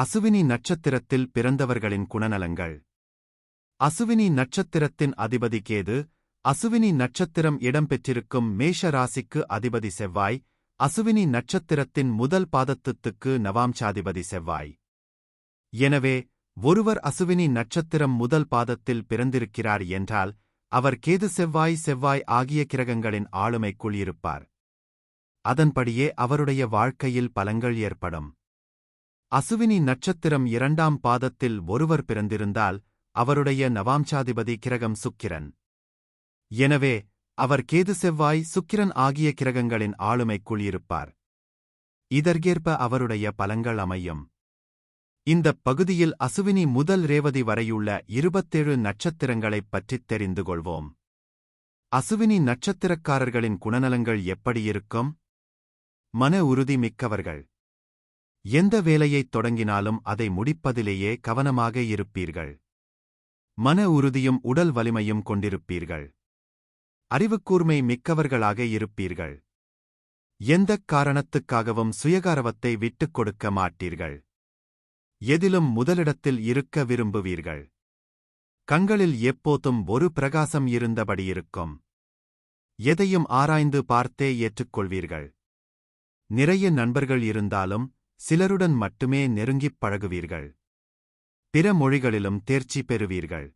அசுவினி நட்சத்திரத்தில் பிறந்தவர்களின் குணநலங்கள். அசுவினி நட்சத்திரத்தின் அதிபதி கேது அசுவினி நட்சத்திரம் இடம்பெற்றிருக்கும் மேஷ ராசிக்கு அதிபதி செவ்வாய் அசுவினி நட்சத்திரத்தின் முதல் பாதத்துக்கு நவாம்சாதிபதி செவ்வாய். எனவே ஒருவர் அசுவினி நட்சத்திரம் முதல் பாதத்தில் பிறந்திருக்கிறார் என்றால் அவர் கேது செவ்வாய் செவ்வாய் ஆகிய கிரகங்களின் ஆளுமைக்குள் இருப்பார். அதன்படியே அவருடைய வாழ்க்கையில் பலங்கள் ஏற்படும். அசுவினி நட்சத்திரம் இரண்டாம் பாதத்தில் ஒருவர் பிறந்திருந்தால் அவருடைய நவாம்சாதிபதி கிரகம் சுக்கிரன். எனவே அவர் கேது செவ்வாய் சுக்கிரன் ஆகிய கிரகங்களின் ஆளுமைக்குள் இருப்பார் இதற்கேற்ப அவருடைய பலங்கள் அமையும். இந்தப் பகுதியில் அசுவினி முதல் ரேவதி வரையுள்ள இருபத்தேழு நட்சத்திரங்களைப் பற்றித் தெரிந்து கொள்வோம். அசுவினி நட்சத்திரக்காரர்களின் குணநலங்கள் எப்படி இருக்கும்? மன உறுதி மிக்கவர்கள். எந்த வேலையைத் தொடங்கினாலும் அதை முடிப்பதிலேயே கவனமாக இருப்பீர்கள். மன உறுதியும் உடல் வலிமையும் கொண்டிருப்பீர்கள். அறிவுக்கூர்மை மிக்கவர்களாக இருப்பீர்கள். எந்தக் காரணத்துக்காகவும் சுயகாரவத்தை விட்டுக் கொடுக்க மாட்டீர்கள். எதிலும் முதலிடத்தில் இருக்க விரும்புவீர்கள். கண்களில் எப்போதும் ஒரு பிரகாசம் இருந்தபடியிருக்கும் எதையும் ஆராய்ந்து பார்த்தே ஏற்றுக்கொள்வீர்கள். நிறைய நண்பர்கள் இருந்தாலும் சிலருடன் மட்டுமே நெருங்கிப் பழகுவீர்கள். பிற மொழிகளிலும் தேர்ச்சி பெறுவீர்கள்.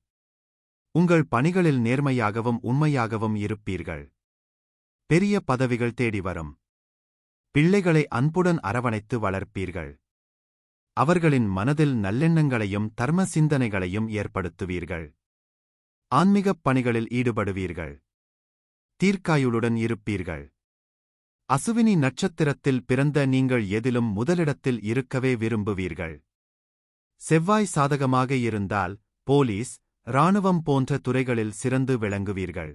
உங்கள் பணிகளில் நேர்மையாகவும் உண்மையாகவும் இருப்பீர்கள். பெரிய பதவிகள் தேடி வரும். பிள்ளைகளை அன்புடன் அரவணைத்து வளர்ப்பீர்கள். அவர்களின் மனதில் நல்லெண்ணங்களையும் தர்ம சிந்தனைகளையும் ஏற்படுத்துவீர்கள். ஆன்மீகப் பணிகளில் ஈடுபடுவீர்கள். தீர்க்காயுளுடன் இருப்பீர்கள். அசுவினி நட்சத்திரத்தில் பிறந்த நீங்கள் எதிலும் முதலிடத்தில் இருக்கவே விரும்புவீர்கள். செவ்வாய் சாதகமாக இருந்தால் போலீஸ் இராணுவம் போன்ற துறைகளில் சிறந்து விளங்குவீர்கள்.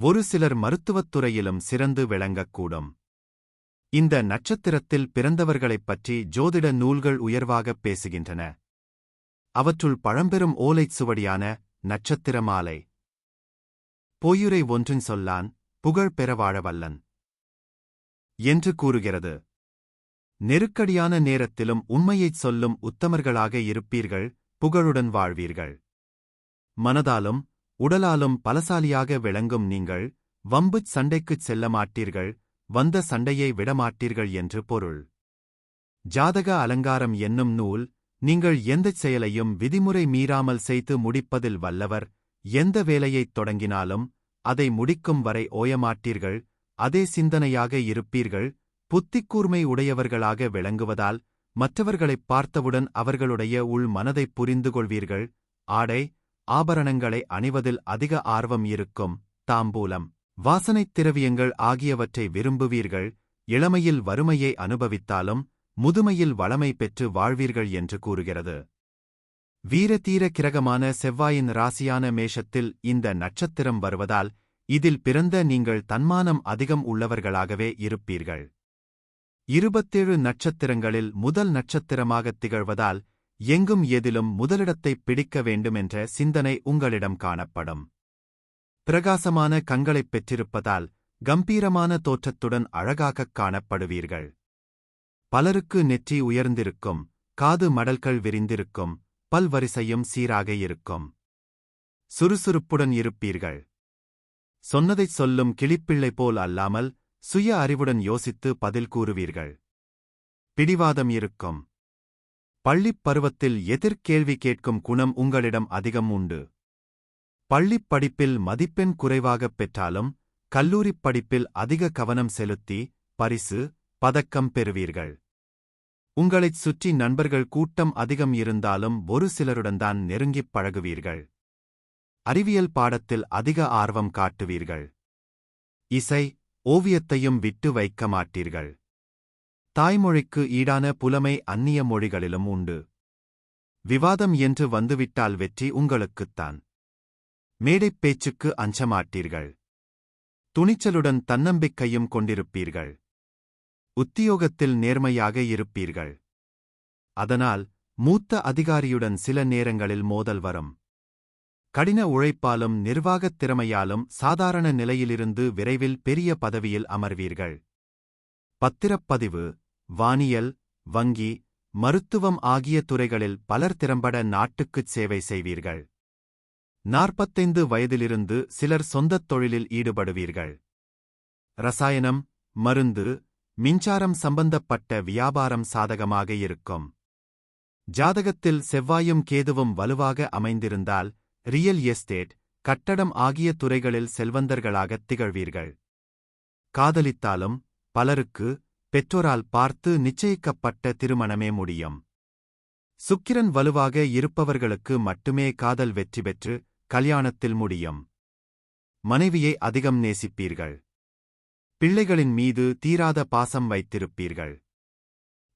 ஒரு சிலர் மருத்துவத் துறையிலும் சிறந்து விளங்கக்கூடும். இந்த நட்சத்திரத்தில் பிறந்தவர்களைப் பற்றி ஜோதிட நூல்கள் உயர்வாகப் பேசுகின்றன. அவற்றுள் பழம்பெரும் ஓலைச் சுவடியான நட்சத்திர மாலை. பொய்யுரை ஒன்றின் சொல்லான் புகழ் பெற வாழ வல்லன். என்று கூறுகிறது. நெருக்கடியான நேரத்திலும் உண்மையைச் சொல்லும் உத்தமர்களாக இருப்பீர்கள் புகழுடன் வாழ்வீர்கள். மனதாலும் உடலாலும் பலசாலியாக விளங்கும் நீங்கள் வம்புச் சண்டைக்குச் செல்ல மாட்டீர்கள் வந்த சண்டையை விடமாட்டீர்கள் என்று பொருள். ஜாதக அலங்காரம் என்னும் நூல் நீங்கள் எந்தச் செயலையும் விதிமுறை மீறாமல் செய்து முடிப்பதில் வல்லவர் எந்த வேலையைத் தொடங்கினாலும் அதை முடிக்கும் வரை ஓயமாட்டீர்கள் அதே சிந்தனையாக இருப்பீர்கள் புத்திக்கூர்மை உடையவர்களாக விளங்குவதால் மற்றவர்களைப் பார்த்தவுடன் அவர்களுடைய உள் மனதைப் புரிந்து கொள்வீர்கள் ஆடை ஆபரணங்களை அணிவதில் அதிக ஆர்வம் இருக்கும். தாம்பூலம். வாசனைத் திரவியங்கள் ஆகியவற்றை விரும்புவீர்கள். இளமையில் வறுமையை அனுபவித்தாலும் முதுமையில் வளமை பெற்று வாழ்வீர்கள் என்று கூறுகிறது. வீரதீர கிரகமான செவ்வாயின் ராசியான மேஷத்தில் இந்த நட்சத்திரம் வருவதால் இதில் பிறந்த நீங்கள் தன்மானம் அதிகம் உள்ளவர்களாகவே இருப்பீர்கள். இருபத்தேழு நட்சத்திரங்களில் முதல் நட்சத்திரமாகத் திகழ்வதால் எங்கும் எதிலும் முதலிடத்தைப் பிடிக்க வேண்டுமென்ற சிந்தனை உங்களிடம் காணப்படும். பிரகாசமான கண்களைப் பெற்றிருப்பதால் கம்பீரமான தோற்றத்துடன் அழகாகக் காணப்படுவீர்கள். பலருக்கு நெற்றி உயர்ந்திருக்கும் காது மடல்கள் விரிந்திருக்கும் பல்வரிசையும் சீராக இருக்கும். சுறுசுறுப்புடன் இருப்பீர்கள். சொன்னதைச் சொல்லும் கிளிப்பிள்ளை போல் அல்லாமல் சுய அறிவுடன் யோசித்து பதில் கூறுவீர்கள். பிடிவாதம் இருக்கும். பள்ளிப் பருவத்தில் எதிர்கேள்வி கேட்கும் குணம் உங்களிடம் அதிகம் உண்டு. பள்ளிப் படிப்பில் மதிப்பெண் குறைவாகப் பெற்றாலும் கல்லூரிப் படிப்பில் அதிக கவனம் செலுத்தி பரிசு பதக்கம் பெறுவீர்கள். உங்களைச் சுற்றி நண்பர்கள் கூட்டம் அதிகம் இருந்தாலும் ஒரு சிலருடன்தான் நெருங்கிப் பழகுவீர்கள். அறிவியல் பாடத்தில் அதிக ஆர்வம் காட்டுவீர்கள். இசை ஓவியத்தையும் விட்டு வைக்க மாட்டீர்கள். தாய்மொழிக்கு ஈடான புலமை அந்நிய மொழிகளிலும் உண்டு. விவாதம் என்று வந்துவிட்டால் வெற்றி உங்களுக்குத்தான். மேடைப் பேச்சுக்கு அஞ்சமாட்டீர்கள். துணிச்சலுடன் தன்னம்பிக்கையும் கொண்டிருப்பீர்கள். உத்தியோகத்தில் நேர்மையாக இருப்பீர்கள். அதனால் மூத்த அதிகாரியுடன் சில நேரங்களில் மோதல் வரும். கடின உழைப்பாலும் நிர்வாகத் திறமையாலும் சாதாரண நிலையிலிருந்து விரைவில் பெரிய பதவியில் அமர்வீர்கள். பத்திரப்பதிவு வானியல் வங்கி மருத்துவம் ஆகிய துறைகளில் பலர் திறம்பட நாட்டுக்குச் சேவை செய்வீர்கள். நாற்பத்தைந்து வயதிலிருந்து சிலர் சொந்தத் தொழிலில் ஈடுபடுவீர்கள். ரசாயனம் மருந்து மின்சாரம் சம்பந்தப்பட்ட வியாபாரம் சாதகமாக இருக்கும். ஜாதகத்தில் செவ்வாயும் கேதுவும் வலுவாக அமைந்திருந்தால் ரியல் எஸ்டேட் கட்டடம் ஆகிய துறைகளில் செல்வந்தர்களாகத் திகழ்வீர்கள். காதலித்தாலும் பலருக்கு பெற்றோரால் பார்த்து நிச்சயிக்கப்பட்ட திருமணமே முடியும். சுக்கிரன் வலுவாக இருப்பவர்களுக்கு மட்டுமே காதல் வெற்றி பெற்று கல்யாணத்தில் முடியும். மனைவியை அதிகம் நேசிப்பீர்கள். பிள்ளைகளின் மீது தீராத பாசம் வைத்திருப்பீர்கள்.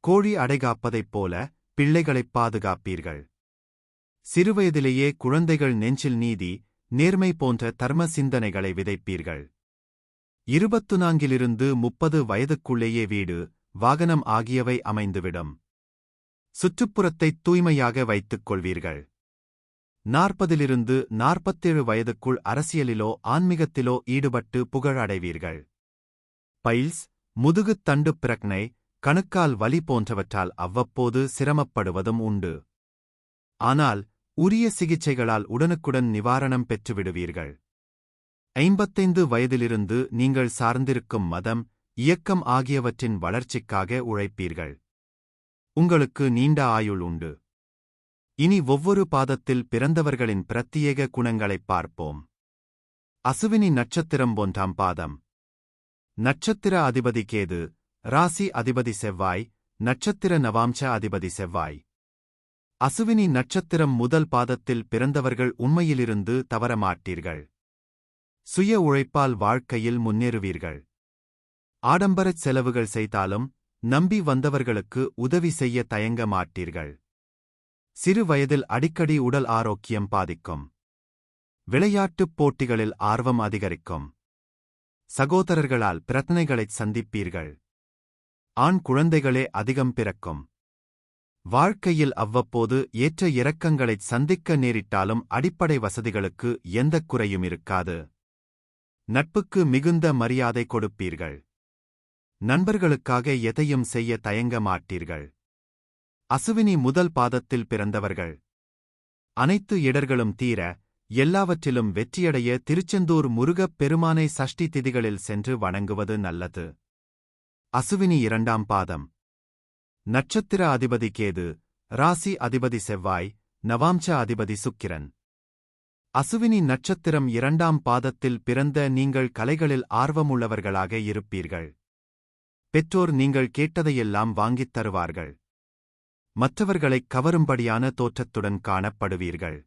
கோழி அடைகாப்பதைப் போல பிள்ளைகளைப் பாதுகாப்பீர்கள். சிறுவயதிலேயே குழந்தைகள் நெஞ்சில் நீதி நேர்மை போன்ற தர்ம சிந்தனைகளை விதைப்பீர்கள். இருபத்து நான்கிலிருந்து முப்பது வயதுக்குள்ளேயே வீடு வாகனம் ஆகியவை அமைந்துவிடும். சுற்றுப்புறத்தைத் தூய்மையாக வைத்துக் கொள்வீர்கள் நாற்பதிலிருந்து நாற்பத்தேழு வயதுக்குள் அரசியலிலோ ஆன்மீகத்திலோ ஈடுபட்டு புகழ் அடைவீர்கள். பைல்ஸ் முதுகுத் தண்டு பிரக்னை கணுக்கால் வலி போன்றவற்றால் அவ்வப்போது சிரமப்படுவதும் உண்டு. ஆனால் உரிய சிகிச்சைகளால் உடனுக்குடன் நிவாரணம் பெற்றுவிடுவீர்கள். ஐம்பத்தைந்து வயதிலிருந்து நீங்கள் சார்ந்திருக்கும் மதம் இயக்கம் ஆகியவற்றின் வளர்ச்சிக்காக உழைப்பீர்கள். உங்களுக்கு நீண்ட ஆயுள் உண்டு. இனி ஒவ்வொரு பாதத்தில் பிறந்தவர்களின் பிரத்யேக குணங்களைப் பார்ப்போம். அசுவினி நட்சத்திரம் ஒன்றாம் பாதம். நட்சத்திர அதிபதி கேது ராசி அதிபதி செவ்வாய் நட்சத்திர நவாம்ச அதிபதி செவ்வாய். அசுவினி நட்சத்திரம் முதல் பாதத்தில் பிறந்தவர்கள் உண்மையிலிருந்து தவறமாட்டீர்கள் சுய உழைப்பால் வாழ்க்கையில் முன்னேறுவீர்கள். ஆடம்பரச் செலவுகள் செய்தாலும் நம்பி வந்தவர்களுக்கு உதவி செய்ய தயங்க மாட்டீர்கள். சிறு வயதில் அடிக்கடி உடல் ஆரோக்கியம் பாதிக்கும். விளையாட்டுப் போட்டிகளில் ஆர்வம் அதிகரிக்கும். சகோதரர்களால் பிரச்சனைகளைச் சந்திப்பீர்கள். ஆண் குழந்தைகளே அதிகம் பிறக்கும். வாழ்க்கையில் அவ்வப்போது ஏற்ற இறக்கங்களைச் சந்திக்க நேரிட்டாலும் அடிப்படை வசதிகளுக்கு எந்தக் குறையும் இருக்காது. நட்புக்கு மிகுந்த மரியாதை கொடுப்பீர்கள். நண்பர்களுக்காக எதையும் செய்ய தயங்க மாட்டீர்கள். அசுவினி முதல் பாதத்தில் பிறந்தவர்கள். அனைத்து இடர்களும் தீர எல்லாவற்றிலும் வெற்றியடைய திருச்செந்தூர் முருகப் பெருமானை சஷ்டி திதிகளில் சென்று வணங்குவது நல்லது. அசுவினி இரண்டாம் பாதம். நட்சத்திர அதிபதி கேது ராசி அதிபதி செவ்வாய் நவாம்ச அதிபதி சுக்கிரன். அசுவினி நட்சத்திரம் இரண்டாம் பாதத்தில் பிறந்த நீங்கள் கலைகளில் ஆர்வமுள்ளவர்களாக இருப்பீர்கள். பெற்றோர் நீங்கள் கேட்டதையெல்லாம் வாங்கித் தருவார்கள். மற்றவர்களைக் கவரும்படியான தோற்றத்துடன் காணப்படுவீர்கள்.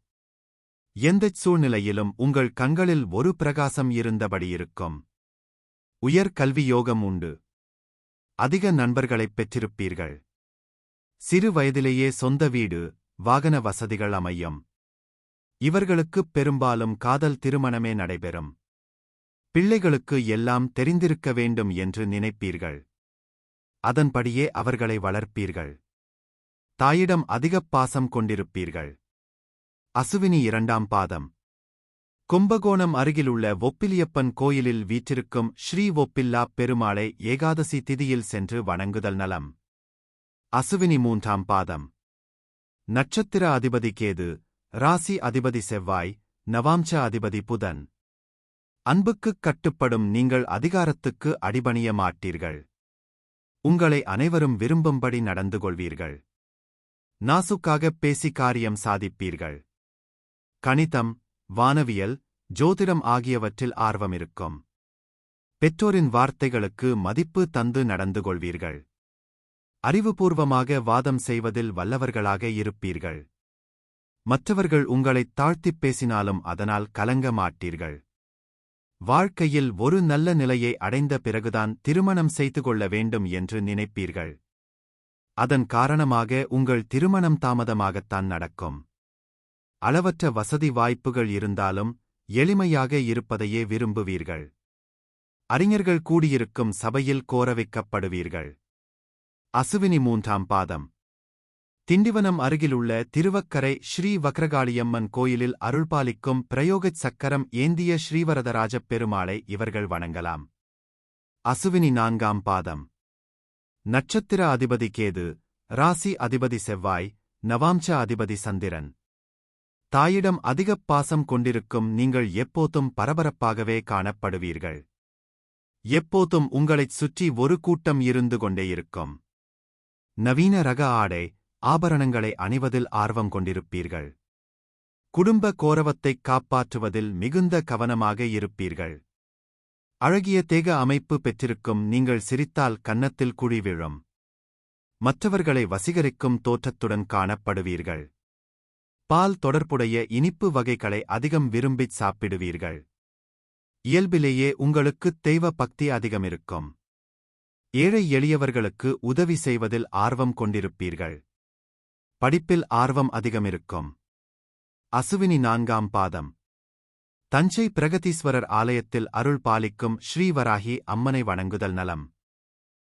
எந்தச் சூழ்நிலையிலும் உங்கள் கண்களில் ஒரு பிரகாசம் இருந்தபடி இருக்கும் உயர் கல்வி யோகம் உண்டு. அதிக நண்பர்களைப் பெற்றிருப்பீர்கள். சிறு வயதிலேயே சொந்த வீடு வாகன வசதிகள் அமையும். இவர்களுக்குப் பெரும்பாலும் காதல் திருமணமே நடைபெறும். பிள்ளைகளுக்கு எல்லாம் தெரிந்திருக்க வேண்டும் என்று நினைப்பீர்கள். அதன்படியே அவர்களை வளர்ப்பீர்கள். தாயிடம் அதிகப் பாசம் கொண்டிருப்பீர்கள். அசுவினி இரண்டாம் பாதம். கும்பகோணம் அருகிலுள்ள ஒப்பிலியப்பன் கோயிலில் வீற்றிருக்கும் ஸ்ரீ ஒப்பில்லா பெருமாளை ஏகாதசி திதியில் சென்று வணங்குதல் நலம். அசுவினி மூன்றாம் பாதம். நட்சத்திர அதிபதி கேது ராசி அதிபதி செவ்வாய் நவாம்ச அதிபதி புதன். அன்புக்குக் கட்டுப்படும் நீங்கள் அதிகாரத்துக்கு அடிபணிய மாட்டீர்கள். உங்களை அனைவரும் விரும்பும்படி நடந்து கொள்வீர்கள். நாசுக்காகப் பேசி காரியம் சாதிப்பீர்கள். கணிதம் வானவியல் ஜோதிடம் ஆகியவற்றில் ஆர்வமிருக்கும் பெற்றோரின் வார்த்தைகளுக்கு மதிப்பு தந்து நடந்து கொள்வீர்கள். அறிவுபூர்வமாக வாதம் செய்வதில் வல்லவர்களாக இருப்பீர்கள். மற்றவர்கள் உங்களைத் தாழ்த்திப் பேசினாலும் அதனால் கலங்க மாட்டீர்கள். வாழ்க்கையில் ஒரு நல்ல நிலையை அடைந்த பிறகுதான் திருமணம் செய்து கொள்ள வேண்டும் என்று நினைப்பீர்கள். அதன் காரணமாக உங்கள் திருமணம் தாமதமாகத்தான் நடக்கும். அளவற்ற வசதி வாய்ப்புகள் இருந்தாலும் எளிமையாக இருப்பதையே விரும்புவீர்கள். அறிஞர்கள் கூடியிருக்கும் சபையில் கோர வைக்கப்படுவீர்கள் அசுவினி மூன்றாம் பாதம். திண்டிவனம் அருகிலுள்ள திருவக்கரை ஸ்ரீ வக்ரகாளியம்மன் கோயிலில் அருள்பாலிக்கும் பிரயோகச் சக்கரம் ஏந்திய ஸ்ரீவரதராஜப் பெருமாளை இவர்கள் வணங்கலாம். அசுவினி நான்காம் பாதம். நட்சத்திர அதிபதி கேது ராசி அதிபதி செவ்வாய் நவாம்ச அதிபதி சந்திரன். தாயிடம் அதிகப் பாசம் கொண்டிருக்கும் நீங்கள் எப்போதும் பரபரப்பாகவே காணப்படுவீர்கள். எப்போதும் உங்களைச் சுற்றி ஒரு கூட்டம் இருந்து கொண்டே இருக்கும். நவீன ரக ஆடை ஆபரணங்களை அணிவதில் ஆர்வம் கொண்டிருப்பீர்கள். குடும்ப கோரவத்தைக் காப்பாற்றுவதில் மிகுந்த கவனமாக இருப்பீர்கள். அழகிய தேக அமைப்பு பெற்றிருக்கும் நீங்கள் சிரித்தால் கன்னத்தில் குழி விழும். மற்றவர்களை வசீகரிக்கும் தோற்றத்துடன் காணப்படுவீர்கள். பால் தொடர்புடைய இனிப்பு வகைகளை அதிகம் விரும்பிச் சாப்பிடுவீர்கள். இயல்பிலேயே உங்களுக்குத் தெய்வ பக்தி அதிகமிருக்கும். ஏழை எளியவர்களுக்கு உதவி செய்வதில் ஆர்வம் கொண்டிருப்பீர்கள். படிப்பில் ஆர்வம் அதிகமிருக்கும். அசுவினி நான்காம் பாதம். தஞ்சை பிரகதீஸ்வரர் ஆலயத்தில் அருள் பாலிக்கும் ஸ்ரீவராகி அம்மனை வணங்குதல் நலம்.